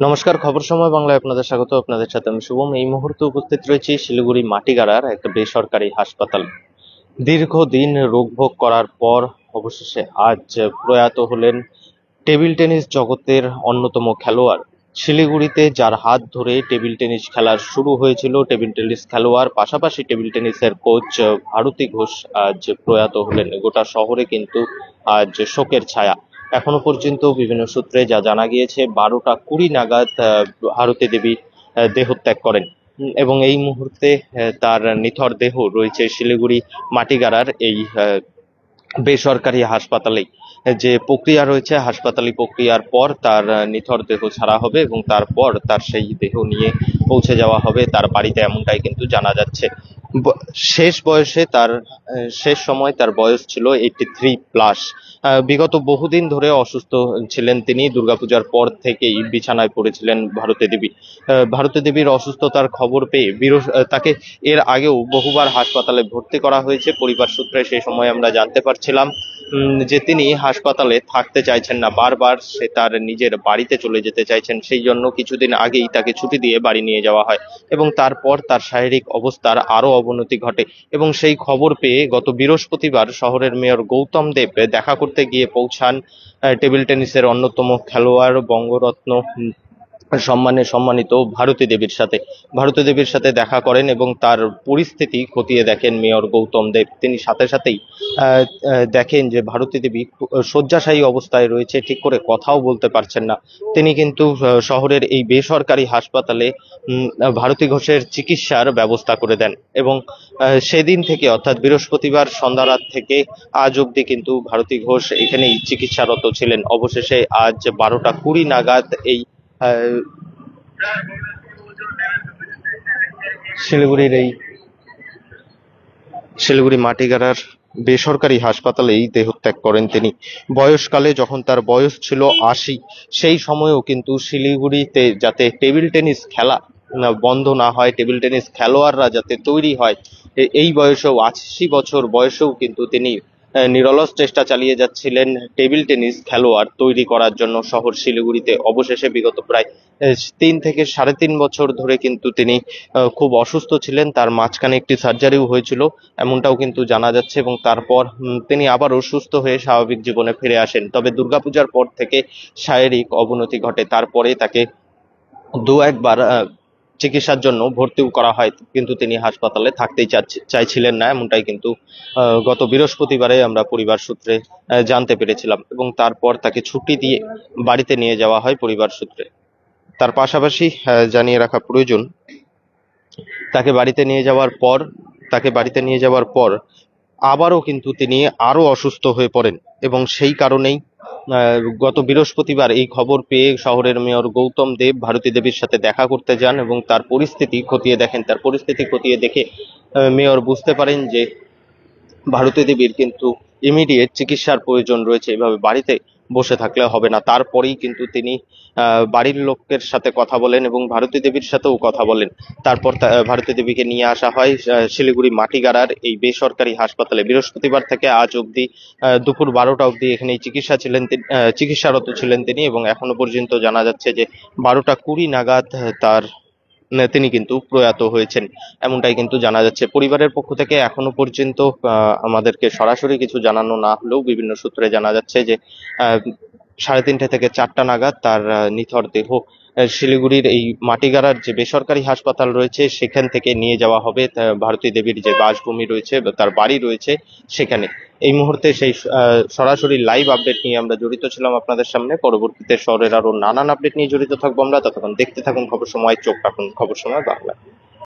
নমস্কার, খবর সময় বাংলায় আপনাদের স্বাগত। আপনাদের সাথে আমি শুভম। এই মুহূর্তে উপস্থিত রয়েছি শিলিগুড়ি মাটিগাড়ার একটা বেসরকারি হাসপাতাল। দীর্ঘদিন রোগভোগ করার পর অবশেষে আজ প্রয়াত হলেন টেবিল টেনিস জগতের অন্যতম খেলোয়াড়। শিলিগুড়িতে যার হাত ধরে টেবিল টেনিস খেলার শুরু হয়েছিল, টেবিল টেনিস খেলোয়াড়, পাশাপাশি টেবিল টেনিসের কোচ ভারতী ঘোষ আজ প্রয়াত হলেন। গোটা শহরে কিন্তু আজ শোকের ছায়া। এখনও পর্যন্ত বিভিন্ন সূত্রে যা জানা গিয়েছে, বারোটা কুড়ি নাগাদ ভারতী দেবী দেহত্যাগ করেন। এবং এই মুহূর্তে তার নিথর দেহ রয়েছে শিলিগুড়ি মাটিগাড়ার এই বেসরকারি হাসপাতালে। যে প্রক্রিয়া রয়েছে, হাসপাতালি প্রক্রিয়ার পর তার নিথর দেহ ছাড়া হবে এবং তারপর তার সেই দেহ নিয়ে পৌঁছে যাওয়া হবে। তার বাড়িতে এমনটাই কিন্তু জানা যাচ্ছে। শেষ বয়সে তার শেষ সময় তার বয়স ছিল এইটি থ্রি প্লাস বিগত বহুদিন ধরে অসুস্থ ছিলেন তিনি। দুর্গাপূজার পর থেকেই বিছানায় পড়েছিলেন ভারতী দেবী। ভারতী দেবীর অসুস্থতার খবর পেয়ে তাকে এর আগেও বহুবার হাসপাতালে ভর্তি করা হয়েছে। পরিবার সূত্রে সেই সময় আমরা জানতে পারছিলাম যে তিনি হাসপাতালে থাকতে চাইছেন না। বারবার সে তার নিজের বাড়িতে চলে যেতে চাইছেন। সেই জন্য কিছুদিন আগেই তাকে ছুটি দিয়ে বাড়ি নিয়ে যাওয়া হয় এবং তারপর তার শারীরিক অবস্থার আরও অবনতি ঘটে এবং সেই খবর পেয়ে গত বৃহস্পতিবার শহরের মেয়র গৌতম দেব দেখা করতে গিয়ে পৌঁছান টেবিল টেনিসের অন্যতম খেলোয়াড় বঙ্গরত্ন সম্মানে সম্মানিত ভারতী দেবীর সাথে। ভারতী দেবীর সাথে দেখা করেন এবং তার পরিস্থিতি খতিয়ে দেখেন মেয়র গৌতম দেব। তিনি সাথে সাথেই দেখেন যে ভারতী দেবী শয্যাশায়ী অবস্থায় রয়েছে, ঠিক করে কথাও বলতে পারছেন না। তিনি কিন্তু শহরের এই বেসরকারি হাসপাতালে ভারতী ঘোষের চিকিৎসার ব্যবস্থা করে দেন এবং সেদিন থেকে অর্থাৎ বৃহস্পতিবার সন্ধ্যা রাত থেকে আজ অবধি কিন্তু ভারতী ঘোষ এখানেই চিকিৎসারত ছিলেন। অবশেষে আজ বারোটা কুড়ি নাগাদ এই শিলিগুড়ির এই শিলিগুড়ি মাটিগাড়ার বেসরকারি হাসপাতালেই দেহত্যাগ করেন তিনি। বয়সকালে যখন তার বয়স ছিল আশি, সেই সময়েও কিন্তু শিলিগুড়িতে যাতে টেবিল টেনিস খেলা বন্ধ না হয়, টেবিল টেনিস খেলোয়াড়রা যাতে তৈরি হয় এই বয়সেও আশি বছর বয়সেও কিন্তু তিনি নিরলস চেষ্টা চালিয়ে যাচ্ছিলেন টেবিল টেনিস খেলোয়াড় তৈরি করার জন্য শহর শিলিগুড়িতে। অবশেষে বিগত প্রায় তিন থেকে সাড়ে তিন বছর ধরে কিন্তু তিনি খুব অসুস্থ ছিলেন। তার মাঝখানে একটি সার্জারিও হয়েছিল, এমনটাও কিন্তু জানা যাচ্ছে এবং তারপর তিনি আবারও সুস্থ হয়ে স্বাভাবিক জীবনে ফিরে আসেন। তবে দুর্গাপূজার পর থেকে শারীরিক অবনতি ঘটে। তারপরে তাকে দু একবার চিকিৎসার জন্য ভর্তিও করা হয়, কিন্তু তিনি হাসপাতালে থাকতেই চাইছিলেন না, এমনটাই কিন্তু গত বৃহস্পতিবারে আমরা পরিবার সূত্রে জানতে পেরেছিলাম এবং তারপর তাকে ছুটি দিয়ে বাড়িতে নিয়ে যাওয়া হয় পরিবার সূত্রে। তার পাশাপাশি জানিয়ে রাখা প্রয়োজন, তাকে বাড়িতে নিয়ে যাওয়ার পর, তাকে বাড়িতে নিয়ে যাওয়ার পর আবারও কিন্তু তিনি আরও অসুস্থ হয়ে পড়েন এবং সেই কারণেই গত বৃহস্পতিবার এই খবর পেয়ে শহরের মেয়র গৌতম দেব ভারতী দেবীর সাথে দেখা করতে যান এবং তার পরিস্থিতি খতিয়ে দেখেন। তার পরিস্থিতি খতিয়ে দেখে মেয়র বুঝতে পারেন যে ভারতী দেবীর কিন্তু ইমিডিয়েট চিকিৎসার প্রয়োজন রয়েছে। এভাবে বাড়িতে বসে থাকলে হবে না। তারপরেই কিন্তু তিনি বাড়ির লোকের সাথে কথা বলেন এবং ভারতী দেবীর সাথেও কথা বলেন। তারপর ভারতী দেবীকে নিয়ে আসা হয় শিলিগুড়ি মাটিগাড়ার এই বেসরকারি হাসপাতালে। বৃহস্পতিবার থেকে আজ অবধি দুপুর বারোটা অবধি এখানে চিকিৎসা ছিলেন চিকিৎসারত ছিলেন তিনি এবং এখনও পর্যন্ত জানা যাচ্ছে যে বারোটা কুড়ি নাগাদ তার তিনি কিন্তু প্রয়াত হয়েছেন। এমনটাই কিন্তু জানা যাচ্ছে। পরিবারের পক্ষ থেকে এখনও পর্যন্ত আমাদেরকে সরাসরি কিছু জানানো না হলেও বিভিন্ন সূত্রে জানা যাচ্ছে যে সাড়ে তিনটে থেকে চারটা নাগাদ তার নিথর দেহ শিলিগুড়ির এই মাটিগাড়ার যে বেসরকারি হাসপাতাল রয়েছে, সেখান থেকে নিয়ে যাওয়া হবে ভারতী দেবীর যে বাসভূমি রয়েছে তার বাড়ি রয়েছে সেখানে। এই মুহূর্তে সেই সরাসরি লাইভ আপডেট নিয়ে আমরা জড়িত ছিলাম আপনাদের সামনে। পরবর্তীতে শহরের আরও নানান আপডেট নিয়ে জড়িত থাকব আমরা। ততক্ষণ দেখতে থাকুন খবর সময়, চোখ রাখুন খবর সময়, বাংলা।